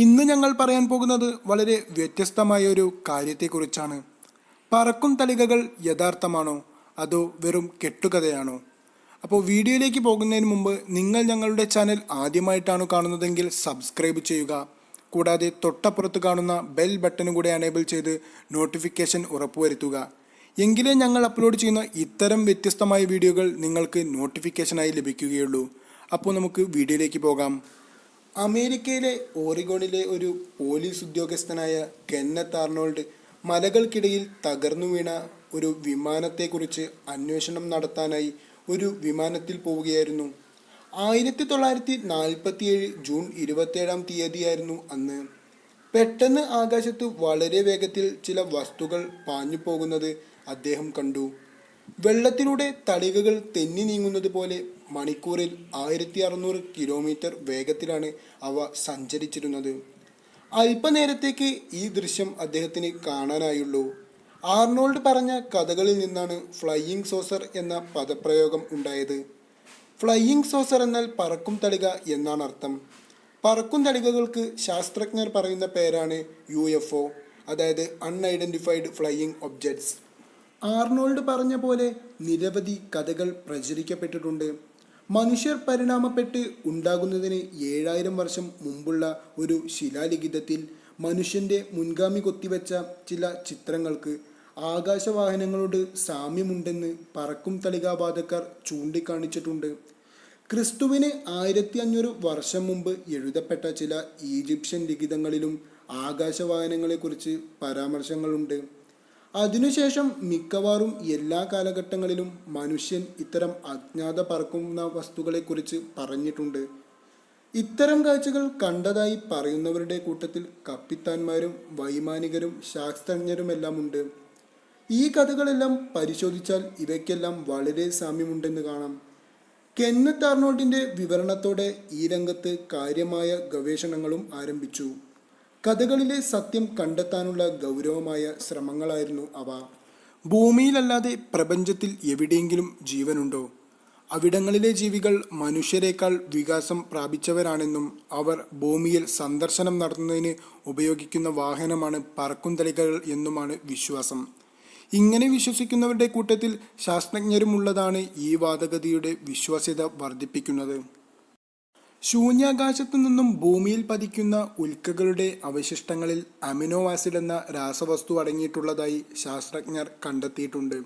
ഇന്ന് ഞങ്ങൾ പറയാൻ പോകുന്നത് വളരെ വ്യത്യസ്തമായ ഒരു കാര്യത്തെക്കുറിച്ചാണ്. പറക്കും തളികകൾ യഥാർത്ഥമാണോ? അതോ വെറും കെട്ടുകഥയാണോ? അപ്പോൾ വീഡിയോയിലേക്ക് പോകുന്നതിന് മുമ്പ് നിങ്ങൾ ഞങ്ങളുടെ ചാനൽ ആദ്യമായിട്ടാണ് കാണുന്നതെങ്കിൽ സബ്സ്ക്രൈബ് ചെയ്യുക. കൂടാതെ തൊട്ടപ്പുറത്ത് കാണുന്ന ബെൽ ബട്ടണും കൂടെ അനേബിൾ ചെയ്ത് നോട്ടിഫിക്കേഷൻ ഉറപ്പുവരുത്തുക. എങ്കിലേ ഞങ്ങൾ അപ്ലോഡ് ചെയ്യുന്ന ഇത്തരം വ്യത്യസ്തമായ വീഡിയോകൾ നിങ്ങൾക്ക് നോട്ടിഫിക്കേഷനായി ലഭിക്കുകയുള്ളൂ. അപ്പോൾ നമുക്ക് വീഡിയോയിലേക്ക് പോകാം. അമേരിക്കയിലെ ഓറിഗോണിലെ ഒരു പോലീസ് ഉദ്യോഗസ്ഥനായ കെന്നത്ത് ആർണോൾഡ് മലകൾക്കിടയിൽ തകർന്നു വീണ ഒരു വിമാനത്തെക്കുറിച്ച് അന്വേഷണം നടത്താനായി ഒരു വിമാനത്തിൽ പോവുകയായിരുന്നു. ആയിരത്തി തൊള്ളായിരത്തി നാൽപ്പത്തിയേഴ് ജൂൺ ഇരുപത്തേഴാം തീയതിയായിരുന്നു അന്ന്. പെട്ടെന്ന് ആകാശത്ത് വളരെ വേഗത്തിൽ ചില വസ്തുക്കൾ പാഞ്ഞു പോകുന്നത് അദ്ദേഹം കണ്ടു. വെള്ളത്തിലൂടെ തളികകൾ തെന്നി നീങ്ങുന്നത് പോലെ മണിക്കൂറിൽ ആയിരത്തി അറുന്നൂറ് കിലോമീറ്റർ വേഗത്തിലാണ് അവ സഞ്ചരിച്ചിരുന്നത്. അല്പനേരത്തേക്ക് ഈ ദൃശ്യം അദ്ദേഹത്തിന് കാണാനായുള്ളൂ. ആർണോൾഡ് പറഞ്ഞ കഥകളിൽ നിന്നാണ് ഫ്ലൈയിങ് സോസർ എന്ന പദപ്രയോഗം ഉണ്ടായത്. ഫ്ലൈയിങ് സോസർ എന്നാൽ പറക്കും തളിക എന്നാണ് അർത്ഥം. പറക്കും തളികകൾക്ക് ശാസ്ത്രജ്ഞർ പറയുന്ന പേരാണ് യു അതായത് അൺഐഡന്റിഫൈഡ് ഫ്ലൈയിങ് ഒബ്ജക്ട്സ്. ആർണോൾഡ് പറഞ്ഞ പോലെ നിരവധി കഥകൾ പ്രചരിക്കപ്പെട്ടിട്ടുണ്ട്. മനുഷ്യർ പരിണാമപ്പെട്ട് ഉണ്ടാകുന്നതിന് ഏഴായിരം വർഷം മുമ്പുള്ള ഒരു ശിലാലിഖിതത്തിൽ മനുഷ്യന്റെ മുൻഗാമി കൊത്തിവെച്ച ചില ചിത്രങ്ങൾക്ക് ആകാശവാഹനങ്ങളോട് സാമ്യമുണ്ടെന്ന് പറക്കും തളികാവാദക്കാർ ചൂണ്ടിക്കാണിച്ചിട്ടുണ്ട്. ക്രിസ്തുവിന് ആയിരത്തി അഞ്ഞൂറ് വർഷം മുമ്പ് എഴുതപ്പെട്ട ചില ഈജിപ്ഷ്യൻ ലിഖിതങ്ങളിലും ആകാശവാഹനങ്ങളെക്കുറിച്ച് പരാമർശങ്ങളുണ്ട്. അതിനുശേഷം മിക്കവാറും എല്ലാ കാലഘട്ടങ്ങളിലും മനുഷ്യൻ ഇത്തരം അജ്ഞാത പറക്കുന്ന വസ്തുക്കളെക്കുറിച്ച് പറഞ്ഞിട്ടുണ്ട്. ഇത്തരം കാഴ്ചകൾ കണ്ടതായി പറയുന്നവരുടെ കൂട്ടത്തിൽ കപ്പിത്താന്മാരും വൈമാനികരും ശാസ്ത്രജ്ഞരുമെല്ലാം ഉണ്ട് ഈ കഥകളെല്ലാം പരിശോധിച്ചാൽ ഇവയ്ക്കെല്ലാം വളരെ സാമ്യമുണ്ടെന്ന് കാണാം. കെന്നത്ത് വിവരണത്തോടെ ഈ രംഗത്ത് കാര്യമായ ഗവേഷണങ്ങളും ആരംഭിച്ചു. കഥകളിലെ സത്യം കണ്ടെത്താനുള്ള ഗൗരവമായ ശ്രമങ്ങളായിരുന്നു അവ. ഭൂമിയിലല്ലാതെ പ്രപഞ്ചത്തിൽ എവിടെയെങ്കിലും ജീവനുണ്ടോ? അവിടങ്ങളിലെ ജീവികൾ മനുഷ്യരെക്കാൾ വികാസം പ്രാപിച്ചവരാണെന്നും അവർ ഭൂമിയിൽ സന്ദർശനം നടത്തുന്നതിന് ഉപയോഗിക്കുന്ന വാഹനമാണ് പറക്കുംതളികൾ എന്നുമാണ് വിശ്വാസം. ഇങ്ങനെ വിശ്വസിക്കുന്നവരുടെ കൂട്ടത്തിൽ ശാസ്ത്രജ്ഞരുമുള്ളതാണ് ഈ വാദഗതിയുടെ വിശ്വാസ്യത വർദ്ധിപ്പിക്കുന്നത്. ശൂന്യാകാശത്തു നിന്നും ഭൂമിയിൽ പതിക്കുന്ന ഉൽക്കകളുടെ അവശിഷ്ടങ്ങളിൽ അമിനോ ആസിഡ് എന്ന രാസവസ്തു അടങ്ങിയിട്ടുള്ളതായി ശാസ്ത്രജ്ഞർ കണ്ടെത്തിയിട്ടുണ്ട്.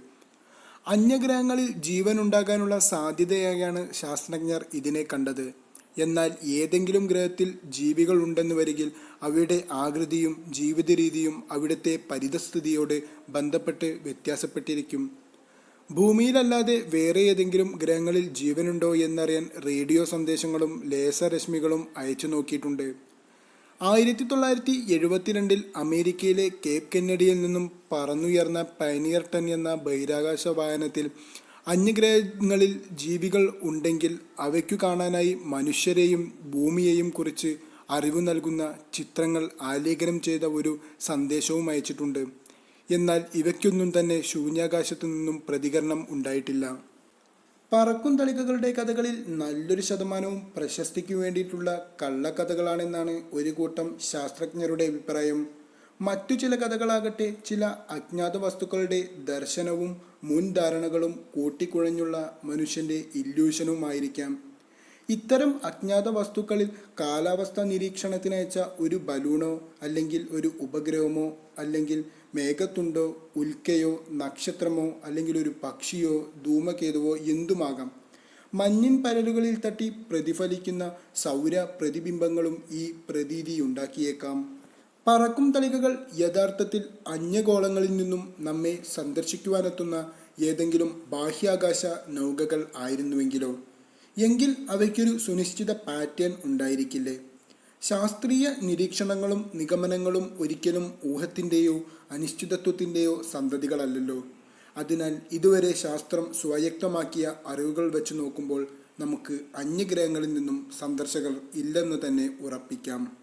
അന്യഗ്രഹങ്ങളിൽ ജീവൻ ഉണ്ടാകാനുള്ള സാധ്യതയായാണ് ശാസ്ത്രജ്ഞർ ഇതിനെ കണ്ടത്. എന്നാൽ ഏതെങ്കിലും ഗ്രഹത്തിൽ ജീവികൾ ഉണ്ടെന്ന് വരികിൽ അവയുടെ ആകൃതിയും ജീവിത രീതിയും അവിടുത്തെ പരിതസ്ഥിതിയോട് ബന്ധപ്പെട്ട് വ്യത്യാസപ്പെട്ടിരിക്കും. ഭൂമിയിലല്ലാതെ വേറെ ഏതെങ്കിലും ഗ്രഹങ്ങളിൽ ജീവനുണ്ടോ എന്നറിയാൻ റേഡിയോ സന്ദേശങ്ങളും ലേസർ രശ്മികളും അയച്ചു നോക്കിയിട്ടുണ്ട്. ആയിരത്തി തൊള്ളായിരത്തി എഴുപത്തിരണ്ടിൽ അമേരിക്കയിലെ കേപ്പ് കെന്നഡിയിൽ നിന്നും പറന്നുയർന്ന പൈനിയർ ടൺ എന്ന ബഹിരാകാശ വാഹനത്തിൽ അന്യഗ്രഹങ്ങളിൽ ജീവികൾ ഉണ്ടെങ്കിൽ അവയ്ക്കു കാണാനായി മനുഷ്യരെയും ഭൂമിയെയും കുറിച്ച് അറിവ് നൽകുന്ന ചിത്രങ്ങൾ ആലേഖനം ചെയ്ത ഒരു സന്ദേശവും അയച്ചിട്ടുണ്ട്. എന്നാൽ ഇവയ്ക്കൊന്നും തന്നെ ശൂന്യാകാശത്തു നിന്നും പ്രതികരണം ഉണ്ടായിട്ടില്ല. പറക്കും തളികകളുടെ കഥകളിൽ നല്ലൊരു ശതമാനവും പ്രശസ്തിക്ക് വേണ്ടിയിട്ടുള്ള കള്ളക്കഥകളാണെന്നാണ് ഒരു കൂട്ടം ശാസ്ത്രജ്ഞരുടെ അഭിപ്രായം. മറ്റു ചില കഥകളാകട്ടെ ചില അജ്ഞാത വസ്തുക്കളുടെ ദർശനവും മുൻധാരണകളും കൂട്ടിക്കുഴഞ്ഞുള്ള മനുഷ്യന്റെ ഇല്യൂഷനുമായിരിക്കാം. ഇത്തരം അജ്ഞാത വസ്തുക്കളിൽ കാലാവസ്ഥ നിരീക്ഷണത്തിനയച്ച ഒരു ബലൂണോ അല്ലെങ്കിൽ ഒരു ഉപഗ്രഹമോ അല്ലെങ്കിൽ മേഘത്തുണ്ടോ ഉൽക്കയോ നക്ഷത്രമോ അല്ലെങ്കിൽ ഒരു പക്ഷിയോ ധൂമകേതുവോ എന്തുമാകാം? മഞ്ഞിൻ പരലുകളിൽ തട്ടി പ്രതിഫലിക്കുന്ന സൗര പ്രതിബിംബങ്ങളും ഈ പ്രതീതി ഉണ്ടാക്കിയേക്കാം. പറക്കും തളികകൾ യഥാർത്ഥത്തിൽ അന്യഗോളങ്ങളിൽ നിന്നും നമ്മെ സന്ദർശിക്കുവാനെത്തുന്ന ഏതെങ്കിലും ബാഹ്യാകാശ നൗകകൾ ആയിരുന്നുവെങ്കിലോ? എങ്കിൽ അവയ്ക്കൊരു സുനിശ്ചിത പാറ്റേൺ ഉണ്ടായിരിക്കില്ലേ? ശാസ്ത്രീയ നിരീക്ഷണങ്ങളും നിഗമനങ്ങളും ഒരിക്കലും ഊഹത്തിന്റെയോ അനിശ്ചിതത്വത്തിന്റെയോ സന്തതികളല്ലല്ലോ. അതിനാൽ ഇതുവരെ ശാസ്ത്രം സ്വായക്തമാക്കിയ അറിവുകൾ വെച്ച് നോക്കുമ്പോൾ നമുക്ക് അന്യഗ്രഹങ്ങളിൽ നിന്നും സന്ദർശകർ ഇല്ലെന്ന് തന്നെ ഉറപ്പിക്കാം.